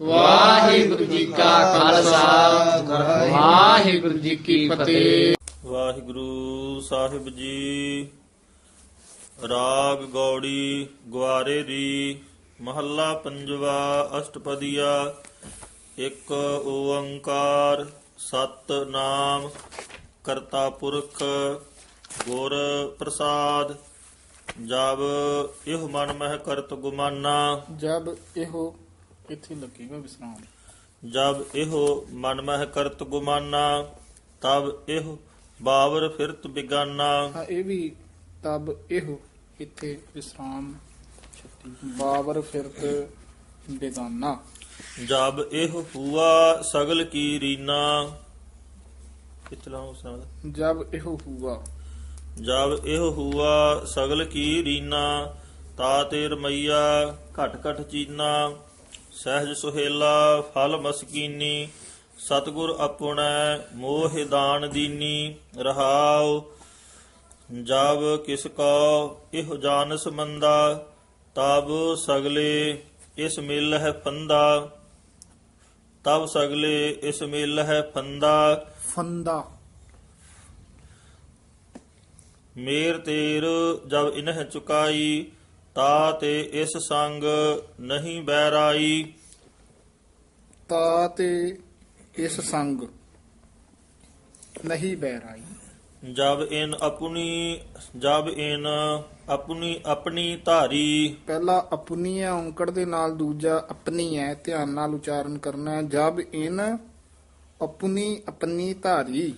ਵਾਹਿਗੁਰੂ ਜੀ ਕਾ ਖਾਲਸਾ। ਵਾਹਿਗੁਰੂ ਜੀ ਕੀ ਫਤਿਹ। ਵਾਹਿਗੁਰੂ ਸਾਹਿਬ ਜੀ ਰਾਗ ਗੌੜੀ ਗਵਾਰੇ ਦੀ ਮਹੱਲਾ ਪੰਜਵਾ ਅਸ਼ਟਪਦੀਆ ਇੱਕ ਓੰਕਾਰ ਸਤ ਨਾਮ ਕਰਤਾ ਪੁਰਖ ਗੁਰ ਪ੍ਰਸਾਦ ਜਬ ਇਹ ਮਨ ਮਹਿ ਕਰਤ ਗੁਮਾਨਾ। ਜਬ ਇਹੋ ਇੱਥੇ ਲੱਗੇਗਾ ਵਿਸਰਾਮ? ਜਬ ਇਹੋ ਮਨ ਮਹਿ ਕਰਤ ਗੁਮਾਨਾ ਤਬ ਇਹੋ ਬਾਵਰ ਫਿਰਤ ਬਿਗਾਨਾ। ਹਾਂ ਇਹ ਵੀ ਤਬ ਇਹੋ ਇੱਥੇ ਵਿਸਰਾਮ ਬਾਬਰ ਫਿਰਤ ਬੇਗਾਨਾ। ਜਬ ਇਹ ਹੂਆ ਸਗਲ ਕੀ ਰੀਨਾ। ਇਤਲਾਉ ਸਾਦ ਜਬ ਇਹੋ ਹੁਆ। ਜਬ ਇਹ ਹੂਆ ਸਗਲ ਕੀ ਰੀਨਾ ਤਾ ਤੇ ਰਮਈਆ ਘਟ ਘਟ ਚੀਨਾ। ਸਹਿਜ ਸੁਹੇਲਾ ਫਲ ਮਸਕੀਨੀ ਸਤਗੁਰ ਆਪਣੈ ਮੋਹ ਦਾਨ ਦੀਨੀ ਰਹਾਉ ਜਬ ਕਿਸ ਕੋ ਇਹ ਜਾਣਸ ਮੰਦਾ ਤਬ ਸਗਲੇ ਇਸ ਮਿਲ ਹੈ ਫੰਦਾ ਤਬ ਸਗਲੇ ਇਸ ਮਿਲ ਹੈ ਫੰਦਾ। ਫੰਦਾ। ਮੇਰ ਤੇਰ ਜਬ ਇਨਹ ਚੁਕਾਈ ਤਾ ਤੇ ਇਸ ਸੰਗ ਨਹੀਂ ਬੈਰਾਈ ਤਾ ਤੇ ਇਸ ਸੰਗ ਨਹੀਂ ਬਹਿਰਾਈ। ਜਬ ਇਨ ਆਪਣੀ ਜਬ ਇਨ ਆਪਣੀ ਆਪਣੀ ਧਾਰੀ। ਪਹਿਲਾ ਆਪਣੀ ਹੈ ਔਂਕੜ ਦੇ ਨਾਲ ਦੂਜਾ ਆਪਣੀ ਹੈ ਧਿਆਨ ਨਾਲ ਉਚਾਰਨ ਕਰਨਾ ਹੈ। ਜਬ ਇਨ ਆਪਣੀ ਆਪਣੀ ਧਾਰੀ।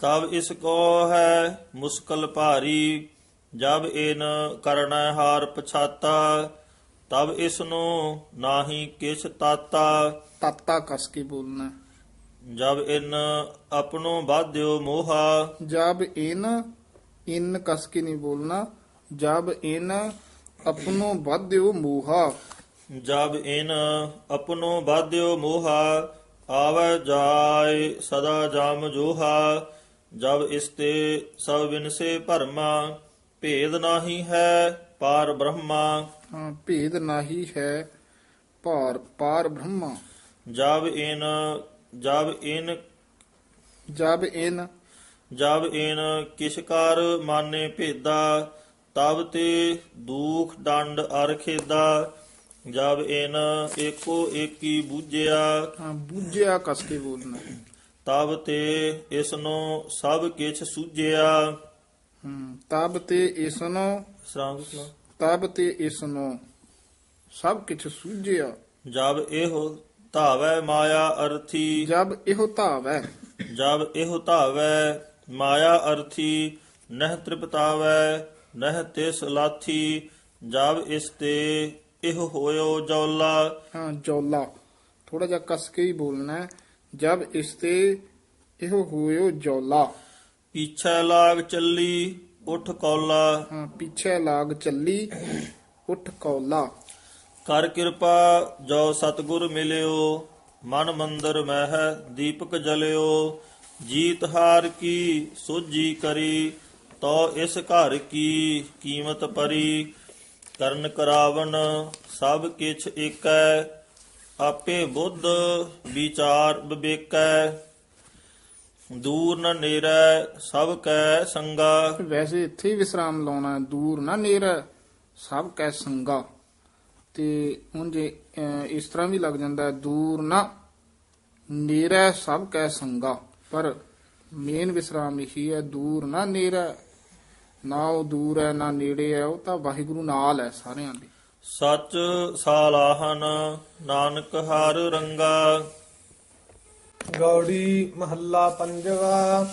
ਤਬ ਇਸ ਕੋ ਹੈ ਮੁਸਕਲ ਭਾਰੀ। ਜਬ ਇਨ ਕਰਣਾ ਹਾਰ ਪਛਾਤਾ ਤਬ ਇਸ ਨੂੰ ਨਾਹੀ ਕਿਛ ਤਾਤਾ। ਤਾਤਾ ਕਸ ਕੇ ਬੋਲਣਾ। ਜਬ ਇਨ ਆਪਣੋ ਬਾਧਿਓ ਮੋਹਾ। ਜਬ ਇਨ ਇਨ ਕਸ ਕੇ ਨਹੀਂ ਬੋਲਣਾ? ਜਬ ਇਨ ਆਪਣੋ ਵਾਧਿਓ ਮੋਹਾ। ਜਬ ਇਨ ਆਪਣੋ ਬਾਧਿਓ ਮੋਹਾ ਆਵੈ ਜਾਏ ਸਦਾ ਜਾਮ ਜੋਹਾ। ਜਬ ਇਸ ਤੇ ਸਭ ਵਿਨਸੇ ਭਰਮਾ ਭੇਦ ਨਾਹੀ ਹੈ ਪਾਰ ਬ੍ਰਹਮਾ। ਹਾਂ, ਭੇਦ ਨਾਹੀ ਹੈ ਭਾਰ ਪਾਰ ਬ੍ਰਹਮਾ। ਜਬ ਇਨ ਜਬ ਇਨ ਜਬ ਇਨ ਜਬ ਇਨ ਕਿਛ ਕਰ ਮਾਨੇ ਭੇਦਾ ਤਬ ਤੇ ਦੁਖ ਦੰਡ ਅਰ ਖੇਦਾ। ਜਬ ਇਨ ਏਕੋ ਏਕੀ ਬੂਝਿਆ। ਹਾਂ, ਬੁੱਝਿਆ ਕਸ ਕੇ ਬੋਲਣਾ। ਤਬ ਤੇ ਇਸ ਨੂੰ ਸਭ ਕਿਛ ਸੂਝਿਆ। ਹਮ, ਤਬ ਤੇ ਇਸ ਨੂੰ ਸਰਾਂਗ ਤਬ ਤੇ ਇਸ ਨੂੰ ਸਭ ਕਿਛ ਸੂਝਿਆ। ਜਬ ਇਹੋ ਧਾਵੈ ਮਾਇਆ ਅਰਥੀ ਜਬ ਇਹੋ ਧਾਵੈ। ਜਬ ਇਹੋ ਧਾਵੈ ਮਾਇਆ ਅਰਥੀ ਨਹਿ ਤ੍ਰਿਪਤਾਵੈ ਨਹਿ ਤਿਸ ਲਾਥੀ ਜਬ ਇਸ ਤੇ ਇਹੋ ਹੋਇਓ ਜੌਲਾ। ਹਾਂ ਜੌਲਾ। ਥੋੜਾ ਜਿਹਾ ਕਸ ਕੇ ਹੀ ਬੋਲਣਾ ਹੈ। ਜਬ ਇਸ ਤੇ ਇਹੋ ਹੋਇਓ ਜੌਲਾ। ਪੀਛੇ ਲਾਗ ਚੱਲੀ ਉਠ ਕੌਲਾ। ਹਾਂ ਪਿੱਛੇ ਲਾਗ ਚੱਲੀ ਉਠ ਕੌਲਾ। ਕਰ ਕਿਰਪਾ ਜੋ ਸਤਗੁਰ ਮਿਲਿਓ ਮਨ ਮੰਦਰ ਮਹਿ ਦੀਪਕ ਜਲਿਓ। ਜੀਤ ਹਾਰ ਕੀ ਸੋਜੀ ਕਰੀ ਤੋ ਇਸ ਘਰ ਕੀ ਕੀਮਤ ਪਰੀ। ਕਰਨ ਕਰਾਵਨ ਸਭ ਕਿਛ ਏਕੈ ਆਪੇ ਬੁੱਧ ਵਿਚਾਰ ਵਿਵੇਕੈ। ਦੂਰ ਨ ਨੇਰੈ ਸਭ ਕੈ ਸੰਗਾ। ਵੈਸੇ ਇੱਥੇ ਹੀ ਵਿਸਰਾਮ ਲਾਉਣਾ ਹੈ, ਦੂਰ ਨਾ ਨੇਰਾ ਸਭ ਕੈ ਸੰਗਾ। ਤੇ ਹੁਣ ਜੇ ਅਹ, ਇਸ ਤਰ੍ਹਾਂ ਵੀ ਲੱਗ ਜਾਂਦਾ ਹੈ, ਦੂਰ ਨਾ ਨੇਰਾ ਸਭ ਕੈ ਸੰਗਾ। ਪਰ ਮੇਨ ਵਿਸਰਾਮ ਇਹੀ ਹੈ ਦੂਰ ਨਾ ਨੇਰਾ ਨਾ ਉਹ ਦੂਰ ਹੈ ਨਾ ਨੇੜੇ ਹੈ ਉਹ ਤਾਂ ਵਾਹਿਗੁਰੂ ਨਾਲ ਹੈ ਸਾਰਿਆਂ ਦੇ। ਸਚ ਸਾਲਾਹਨ ਨਾਨਕ ਹਰ ਰੰਗਾ। ਗੌੜੀ ਮਹੱਲਾ ਪੰਜਵਾ,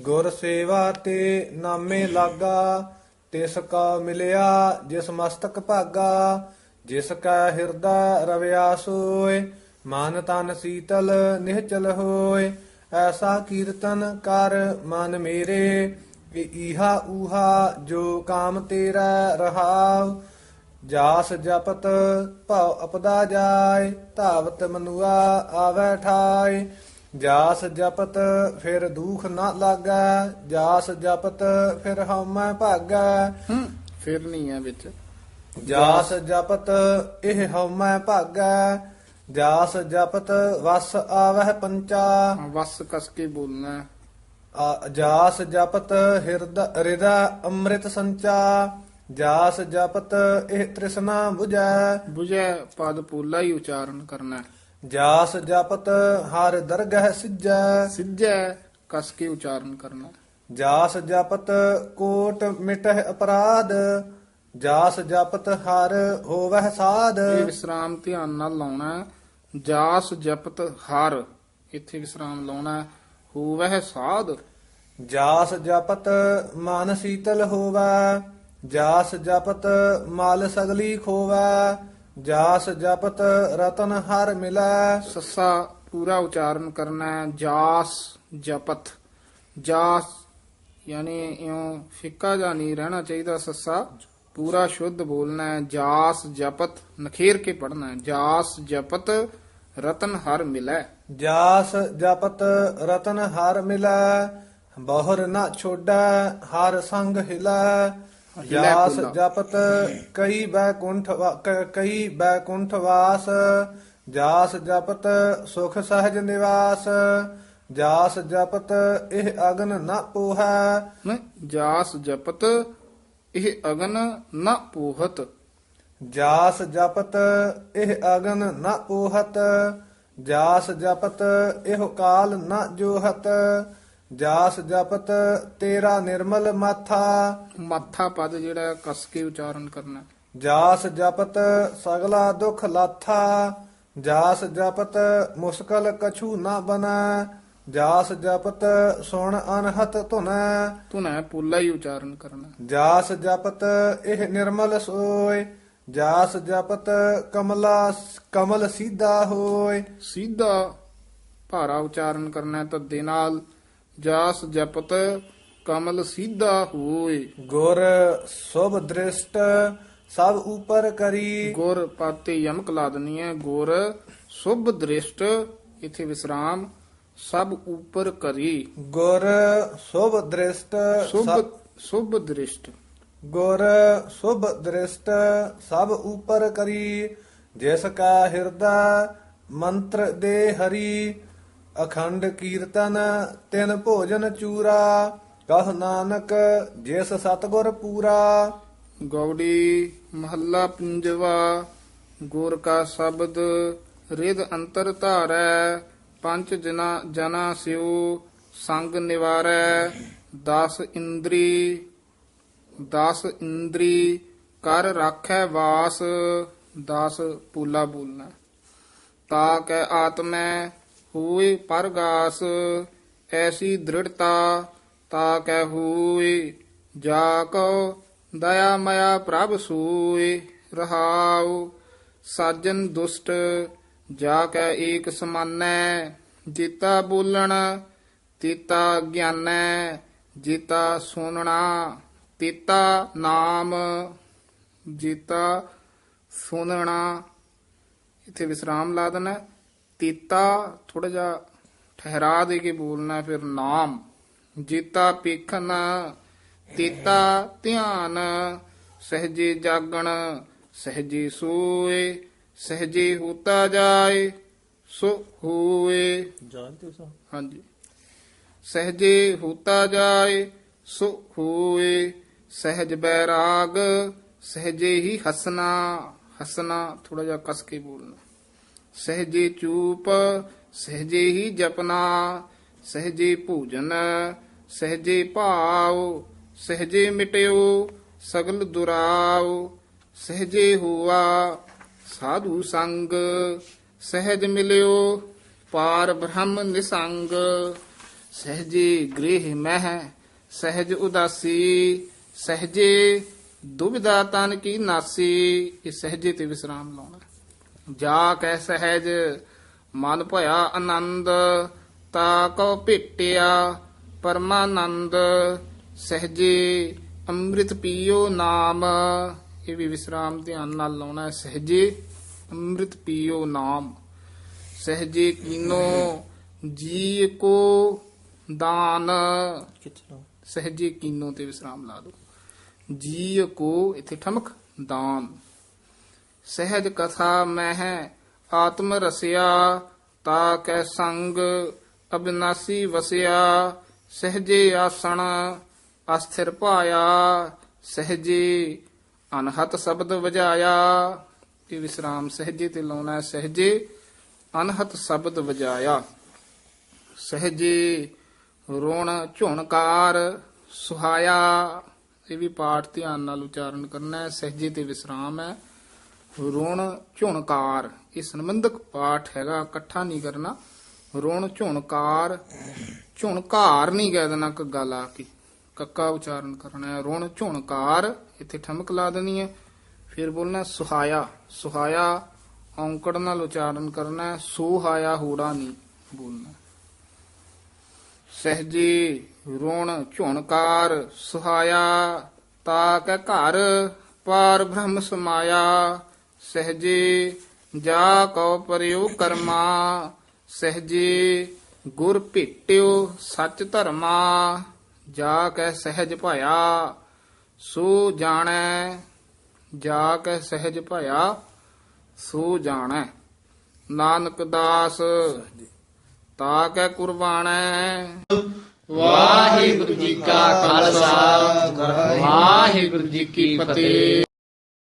ਗੁਰ ਸੇਵਾ ਤੇ ਨਾਮੇ ਲਾਗਾ, ਤਿਸ ਕਾ ਮਿਲਿਆ ਜਿਸ ਮਸਤਕ ਭਾਗਾ, ਜਿਸ ਕਾ ਹਿਰਦਾ ਰਵਿਆ ਸੋਏ, ਮਨ ਤਨ ਸੀਤਲ ਨਿਹਚਲ ਹੋਏ, ਐਸਾ ਕੀਰਤਨ ਕਰ ਮਨ ਮੇਰੇ, ਕਿ ਈਹਾ ਊਹਾ ਜੋ ਕਾਮ ਤੇਰਾ ਰਹਾਉ, ਜਾਸ ਜਪਤ ਭਉ ਅਪਦਾ ਜਾਏ, ਧਾਵਤ ਮਨੁਆ ਆਵੈ ਠਾਏ। ਜਾਸ ਜਪਤ ਫਿਰ ਦੁਖ ਨਾ ਲਾਗੈ ਜਾਸ ਜਪਤ ਫਿਰ ਹਉਮੈ ਭਾਗੈ। ਫਿਰ ਨਹੀਂ ਹੈ ਵਿੱਚ। ਜਾਸ ਜਪਤ ਇਹ ਹਉਮੈ ਭਾਗੈ ਜਾਸ ਜਪਤ ਵਸ ਆਵਹਿ ਪੰਚਾ। ਵਸ ਕਸ ਕੇ ਬੋਲਣਾ। ਹੈ। ਆ- ਜਾਸ ਜਪਤ ਹਿਰਦਾ ਹਿਰਦਾ ਅੰਮ੍ਰਿਤ ਸੰਚਾ। ਜਾਸ ਜਪਤ ਇਹ ਤ੍ਰਿਸ਼ਨਾ 부ਜੈ ਬੁਝੈ ਪਦ ਪੋਲਾ ਹੀ ਉਚਾਰਨ ਕਰਨਾ। ਹੈ। ਜਾਸ ਜਪਤ ਹਰ ਦਰਗਹਿ ਸਿਜੈ ਸਿੱਧੈ ਕਸ ਕੇ ਉਚਾਰਨ ਕਰਨਾ। ਜਾਸ ਜਪਤ ਕੋਟ ਮਿਟਹਿ ਅਪਰਾਧ ਜਾਸ ਜਪਤ ਹਰ ਹੋਵਹਿ ਸਾਧ ਇਹ ਵਿਸਰਾਮ ਧਿਆਨ ਨਾਲ ਲਾਉਣਾ ਹੈ। ਜਾਸ ਜਪਤ ਹਰ ਇੱਥੇ ਵਿਸਰਾਮ ਲਾਉਣਾ ਹੈ। ਹੋਵਹਿ ਸਾਧ ਜਾਸ ਜਪਤ ਮਨ ਸੀਤਲ ਹੋਵੈ ਜਾਸ ਜਪਤ ਮਲ ਸਗਲੀ ਖੋਵੈ ਜਾਸ ਜਪਤ ਰਤਨ ਹਰ ਮਿਲੈ, ਸੱਸਾ ਪੂਰਾ ਉਚਾਰਨ ਕਰਨਾ ਹੈ ਜਾਸ ਜਪਤ। ਜਾਸ ਯਾਨੀ ਇਉਂ ਫਿੱਕਾ ਜਾਂ ਨਹੀਂ ਰਹਿਣਾ ਚਾਹੀਦਾ ਸੱਸਾ, ਪੂਰਾ ਸ਼ੁੱਧ ਬੋਲਣਾ ਹੈ ਜਾਸ ਜਪਤ, ਨਖੇਰ ਕੇ ਪੜਨਾ ਹੈ ਜਾਸ ਜਪਤ ਰਤਨ ਹਰ ਮਿਲੈ। ਜਾਸ ਜਪਤ ਰਤਨ ਹਰ ਮਿਲੈ, ਬਹੁਰ ਨਾ ਛੋਡੈ, ਹਰ ਸੰਗ ਹਿਲੈ ਜਾਸ। ਜਪਤ ਕਈ ਬੈਕੁੰਠ ਕਈ ਬੈਕੁੰਠ ਵਾਸ ਜਾਸ ਜਪਤ ਸੁਖ ਸਹਜ ਨਿਵਾਸ ਜਾਸ ਜਪਤ ਇਹ ਅਗਨ ਨਾ ਪੋਹੈ। ਜਾਸ ਜਪਤ ਇਹ ਅਗਨ ਨ ਪੋਹਤ। ਜਾਸ ਜਪਤ ਇਹ ਅਗਨ ਨਾ ਪੋਹਤ ਜਾਸ ਜਪਤ ਇਹ ਕਾਲ ਨਾ ਜੋਹਤ। ਜਾਸ ਜਪਤ ਤੇਰਾ ਨਿਰਮਲ ਮਾਥਾ। ਮਾਥਾ ਪਦ ਜਿਹੜਾ ਕਸ ਕੇ ਉਚਾਰਨ ਕਰਨਾ। ਜਾਸ ਜਪਤ ਸਗਲਾ ਦੁਖ ਲਾਥਾ। ਜਾਸ ਜਪਤ ਮੁਸਕਲ ਕਛੂ ਨਾ ਬਨੈ। ਜਾਸ ਜਪਤ ਸੁਣ ਅਨਹਤ ਧੁਨੈ। ਧੁਨਾ ਪੋਲਾ ਹੀ ਉਚਾਰਨ ਕਰਨਾ। ਜਾਸ ਜਪਤ ਇਹ ਨਿਰਮਲ ਸੋਏ। ਜਾਸ ਜਪਤ ਕਮਲਾ ਕਮਲ ਸੀਧਾ ਹੋਏ। ਸਿੱਧਾ ਭਾਰਾ ਉਚਾਰਨ ਕਰਨਾ ਤੱਦੇ ਨਾਲ ਜਾਸ ਜਪਤ ਕਮਲ ਸਿੱਧਾ ਹੋਏ। ਗੁਰ ਸੁਭ ਦ੍ਰਿਸ਼ਟ ਸਭ ਉਪਰ ਕਰੀ। ਗੁਰ ਪਾਤੇ ਯਮਕ ਲਾ ਦਨੀ ਹੈ। ਗੁਰ ਸੁਭ ਦ੍ਰਿਸ਼ਟ ਇਥੇ ਵਿਸਰਾਮ ਸਭ ਉਪਰ ਕਰੀ। ਗੁਰ ਸੁਭ ਦ੍ਰਿਸ਼ਟ ਸੁਭ ਸਭ- ਸੁਭ ਦ੍ਰਿਸ਼ਟ। ਗੁਰ ਸੁਭ ਦ੍ਰਿਸ਼ਟ ਸਭ ਉਪਰ ਕਰੀ। ਜਿਸ ਕਾ ਹਿਰਦਾ ਮੰਤਰ ਦੇ ਹਰੀ ਅਖੰਡ ਕੀਰਤਨ, ਤਿਨ ਭੋਜਨ ਚੂਰਾ, ਕਹ ਨਾਨਕ ਜਿਸ ਸਤਗੁਰ ਪੂਰਾ। ਗੌੜੀ ਮਹੱਲਾ ਪੰਜਵਾ, ਗੁਰ ਕਾ ਸ਼ਬਦ ਰਿਦ ਅੰਤਰ ਧਾਰੈ, ਪੰਜ ਜਨਾ ਜਨਾ ਸਿਉ, ਸੰਗ ਨਿਵਾਰੈ 10 ਇੰਦਰੀ 10 ਇੰਦਰੀ, ਕਰ ਰਾਖੈ ਵਾਸ 10 ਪੂਲਾ ਬੋਲਣਾ ਤਾ ਕੈ ਆਤਮੈ ਹੋਏ ਪਰਗਾਸ, ਐਸੀ ਦ੍ਰਿੜਤਾ ਤਾ ਕੈ ਹੋਏ ਜਾ ਕੋ ਦਇਆ ਮਇਆ ਪ੍ਰਭ ਸੂਏ ਰਹਾਉ, ਸਾਜਨ ਦੁਸ਼ਟ, ਜਾ ਕੈ ਏਕ ਸਮਾਨੈ, ਜੀਤਾ ਬੋਲਣ, ਤੀਤਾ ਗਿਆਨੈ, ਜੀਤਾ ਸੁਣਨਾ, ਤੀਤਾ ਨਾਮ, ਜੀਤਾ ਸੁਨਣਾ ਇਥੇ ਵਿਸਰਾਮ ਲਾ ਦੇਣਾ। ਤੀਤਾ ਥੋੜਾ ਜਿਹਾ ਠਹਿਰਾ ਦੇ ਕੇ ਬੋਲਣਾ ਫਿਰ ਨਾਮ। ਜੀਤਾ ਪੀਖਨ ਤੀਤਾ ਧਿਆਨ ਸਹਜੇ ਜਾਗਣ ਸਹਜੇ ਸੋਏ ਸਹਜੇ ਹੋਤਾ ਜਾਏ ਸੋ ਹੋਏ। ਜਾਣਦੇ ਹੋ ਹਾਂਜੀ। ਸਹਜੇ ਹੋਤਾ ਜਾਏ ਸੋ ਹੋਏ। ਸਹਜ ਬੈਰਾਗ ਸਹਜੇ ਹੀ ਹਸਨਾ ਹਸਨਾ ਥੋੜਾ ਜਿਹਾ ਕਸ ਕੇ ਬੋਲਣਾ। ਸਹਜੇ ਚੂਪ, ਸਹਜੇ ਹੀ ਜਪਨਾ, ਸਹਜੇ ਭੂਜਨ, ਸਹਜੇ ਭਾਵ, ਸਹਜੇ ਮਿਟਿਓ, ਸਗਲ ਦੁਰਾਵ, ਸਹਜੇ ਹੋਆ, ਸਾਧੂ ਸੰਗ, ਸਹਿਜ ਮਿਲਿਓ, ਪਾਰ ਬ੍ਰਹਮ ਨਿਸੰਗ, ਸਹਜੇ ਗ੍ਰਹਿ ਮਹਿ, ਸਹਜ ਉਦਾਸੀ, ਸਹਜੇ ਦੁਬਿਧਾ ਤਨ ਕੀ ਨਾਸੀ, ਇਹ ਸਹਜੇ ਤੇ ਵਿਸਰਾਮ ਲਾਉਣਾ। ਜਾ ਕੈ ਸਹਿਜ ਮਨ ਭਇਆ ਆਨੰਦ ਤਾ ਕੋ ਭੇਟਿਆ ਪਰਮਾਨੰਦ ਸਹਜੇ ਅੰਮ੍ਰਿਤ ਪੀਓ ਨਾਮ। ਇਹ ਵੀ ਵਿਸਰਾਮ ਧਿਆਨ ਨਾਲ ਲਾਉਣਾ ਹੈ ਸਹਜੇ ਅੰਮ੍ਰਿਤ ਪੀਓ ਨਾਮ। ਸਹਜੇ ਕੀਨੋ ਜੀ ਕੋ ਦਾਨ? ਸਹਜੇ ਕੀਨੋ ਤੇ ਵਿਸਰਾਮ ਲਾ ਦੋ ਜੀ ਕੋ ਇਥੇ ਠਮਕ ਦਾਨ। ਸਹਿਜ ਕਥਾ ਮਹਿ ਆਤਮ ਰਸਿਆ, ਤਾ ਕੈ ਸੰਗ, ਅਬਿਨਾਸੀ ਵਸਿਆ, ਸਹਜੇ ਆਸਣ, ਅਸਥਿਰ ਪਾਇਆ ਸਹਜੇ ਅਨਹਤ ਸ਼ਬਦ ਵਜਾਇਆ। ਇਹ ਵਿਸਰਾਮ ਸਹਜੇ ਤੇ ਲਾਉਣਾ ਹੈ, ਸਹਜੇ ਅਨਹਤ ਸ਼ਬਦ ਵਜਾਇਆ। ਸਹਜੇ ਰੋਣ ਝੁਣਕਾਰ ਸੁਹਾਇਆ। ਇਹ ਵੀ ਪਾਠ ਧਿਆਨ ਨਾਲ ਉਚਾਰਨ ਕਰਨਾ ਹੈ, ਸਹਜੇ ਤੇ ਵਿਸਰਾਮ ਹੈ। ਰੋਣ ਝੁਣਕਾਰ। ਇਹ ਸੰਬੰਧਕ ਪਾਠ ਹੈਗਾ, ਇਕੱਠਾ ਨਹੀਂ ਕਰਨਾ। ਰੋਣ ਝੁਣਕਾਰ ਝੁਣਕਾਰ ਨਹੀਂ ਕਹਿ ਦੇਣਾ ਕੱਗਾ ਲਾ ਕੇ। ਕੱਕਾ ਉਚਾਰਨ ਕਰਨਾ ਹੈ, ਰੋਣ ਝੁਣਕਾਰ, ਇੱਥੇ ਠਮਕ ਲਾ ਦੇਣੀ ਹੈ। ਫਿਰ ਬੋਲਣਾ ਸੁਹਾਇਆ। ਸੁਹਾਇਆ, ਔਂਕੜ ਨਾਲ ਉਚਾਰਨ ਕਰਨਾ ਹੈ, ਸੁਹਾਇਆ ਹੂੜਾ ਨਹੀਂ ਬੋਲਣਾ। ਸਹਜੀ ਰੋਣ ਝੁਣਕਾਰ, ਸੁਹਾਇਆ, ਤਾ ਕੈ ਘਰ, ਪਾਰ ਬ੍ਰਹਮ ਸਮਾਇਆ। ਸਹਜੀ ਜਾ ਕਉ ਪਰਿਉ ਕਰਮਾ ਸਹਜੀ ਗੁਰ ਭੇਟਿਓ ਸੱਚ ਧਰਮਾ ਜਾ ਕੈ ਸਹਿਜ ਭਇਆ ਸੋ ਜਾਣੈ ਜਾ ਕੈ ਸਹਿਜ ਭਇਆ ਸੋ ਜਾਣੈ। ਨਾਨਕ ਦਾਸ ਤਾ ਕੈ ਕੁਰਬਾਨੈ ਵਾਹਿਗੁਰੂ ਜੀ ਕਾ ਖਾਲਸਾ। ਵਾਹਿਗੁਰੂ ਜੀ ਕੀ ਫਤਿਹ।